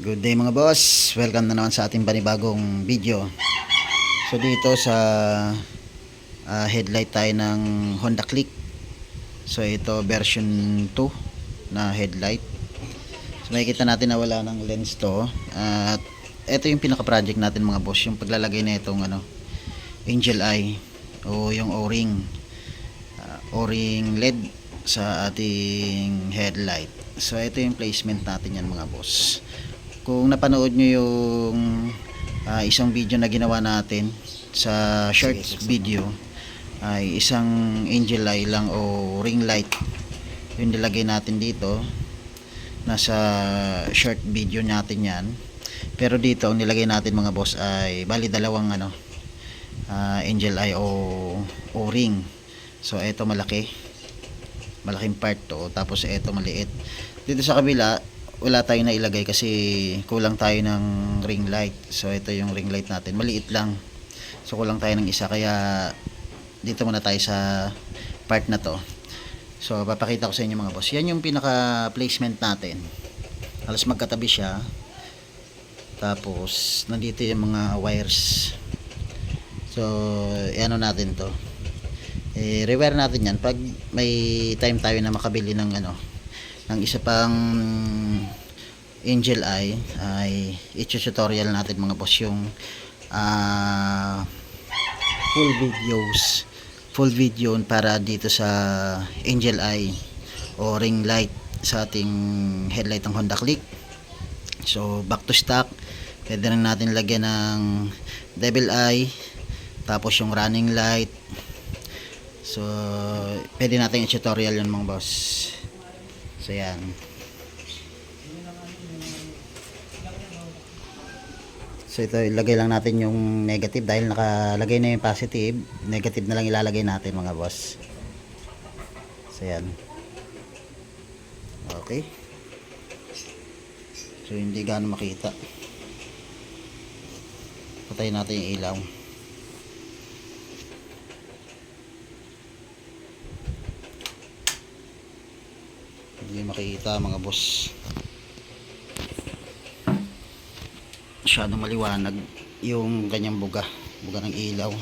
Good day mga boss. Welcome na naman sa ating panibagong video. So dito sa ah, headlight tayo ng Honda Click. So ito version 2 na headlight. So makikita natin na wala ng lens to. At ito yung pinaka-project natin mga boss, yung paglalagay na itong ano, Angel Eye o yung O-ring. Ah, O-ring LED sa ating headlight. So ito yung placement natin yan mga boss. Kung napanood nyo yung ah, isang video na ginawa natin sa short video ay isang angel eye lang o ring light yung nilagay natin dito. Nasa short video natin yan. Pero dito ang nilagay natin mga boss ay bali dalawang ano ah, angel eye o o ring. So ito malaki. Malaking part to. Tapos ito maliit. Dito sa kabila wala tayong nailagay kasi kulang tayo ng ring light. So ito yung ring light natin. Maliit lang. So kulang tayo ng isa. Kaya dito muna tayo sa part na to. So papakita ko sa inyo mga boss. Yan yung pinaka placement natin. Halos magkatabi siya. Tapos nandito yung mga wires. So ano natin to. Eh, rewire natin yan pag may time tayo na makabili ng ano ng isa pang angel eye ay i-tutorial natin mga boss yung ah, full videos. Full video para dito sa angel eye o ring light sa ating headlight ng Honda Click. So back to stock. Pwede rin natin lagyan ng devil eye tapos yung running light. So, pwede natin i-tutorial yun mga boss. So, yan. So, ito ilagay lang natin yung negative dahil nakalagay na yung positive. Negative na lang ilalagay natin mga boss. So, yan. Okay. So, hindi gaano makita. Patayin natin yung ilaw. Hindi makikita mga boss. Masyadong maliwanag yung kanyang buga. Buga ng ilaw.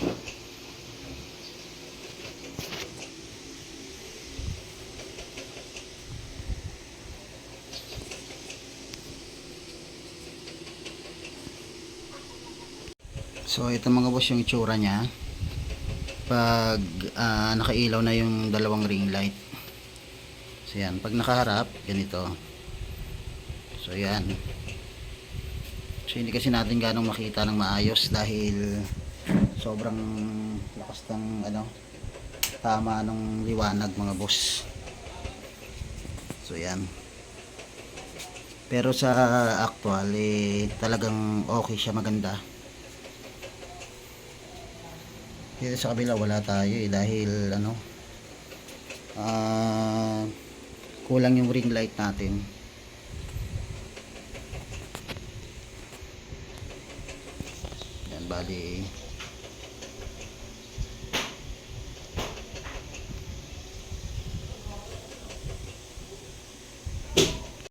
So ito mga boss yung itsura niya. Pag ah, nakailaw na yung dalawang ring light So yan, pag nakaharap, ganito. So yan. So hindi kasi natin ganong makita ng maayos dahil sobrang lakas ng ano, tama ng liwanag mga boss. So yan. Pero sa actual eh talagang okay siya maganda. Dito sa kabila wala tayo eh dahil ano ah kulang yung ring light natin. Yan bali